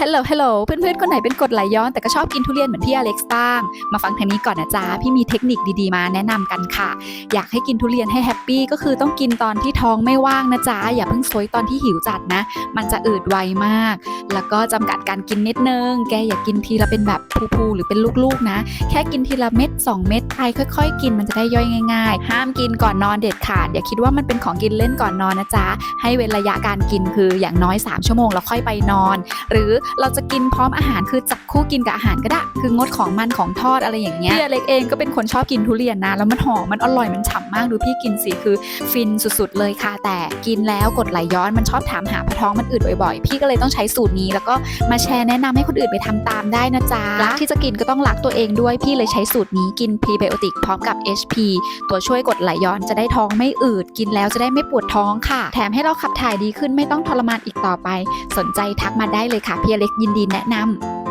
ฮัลโหลฮัลโหลเพื่อนๆ คนไหนเป็นกรดไหลย้อนแต่ก็ชอบกินทุเรียนเหมือนพี่อเล็กซ์บ้าง มาฟังทางนี้ก่อนนะจ๊ะ พี่มีเทคนิคดีๆ มาแนะนำกันค่ะ อยากให้กินทุเรียนให้แฮปปี้ก็คือต้องกินตอนที่ท้องไม่ว่างนะจ๊ะ อย่าเพิ่งซวยตอนที่หิวจัดนะ มันจะอืดไวมาก แล้วก็จำกัดการกินนิดนึง แกอย่ากินทีละเป็นแบบพูๆหรือเป็นลูกๆนะ แค่กินทีละเม็ด2 เม็ดไปค่อย ๆ กินมันจะได้ย่อยง่าย ๆ ห้ามกินก่อนนอนเด็ดขาด อย่าคิดว่ามันเป็นของกินเล่นก่อนนอนนะจ๊ะ ให้เว้นระยะการกินคืออย่างน้อย 3 ชั่วโมงแล้วค่อยไปนอน หรือเราจะกินพร้อมอาหารคือจับคู่กินกับอาหารก็ได้ คืองดของมันของทอดอะไรอย่างเงี้ยพี่อเล็กเองก็เป็นคนชอบกินทุเรียนนะ แล้วมันหอมมันอร่อยมันฉ่ำมากดูพี่กินสิคือฟินสุดๆเลยค่ะแต่กินแล้วกดไหลย้อนมันชอบถามหาพะท้องมันอืดบ่อยๆ พี่ก็เลยต้องใช้สูตรนี้ แล้วก็มาแชร์แนะนำให้คนอื่นไปทำตามได้นะจ๊ะรักที่จะกินก็ต้องรักตัวเองด้วยพี่เลยใช้สูตรนี้กินพรีไบโอติกพร้อมกับ HP ตัวช่วยกดไหลย้อนจะได้ท้องไม่อืด กินแล้วจะได้ไม่ปวดท้องค่ะ แถมให้เราขับถ่ายดีขึ้นไม่ต้องทรมานอีกต่อไป สนใจทักมาได้เลยค่ะพี่เล็กยินดีแนะนำ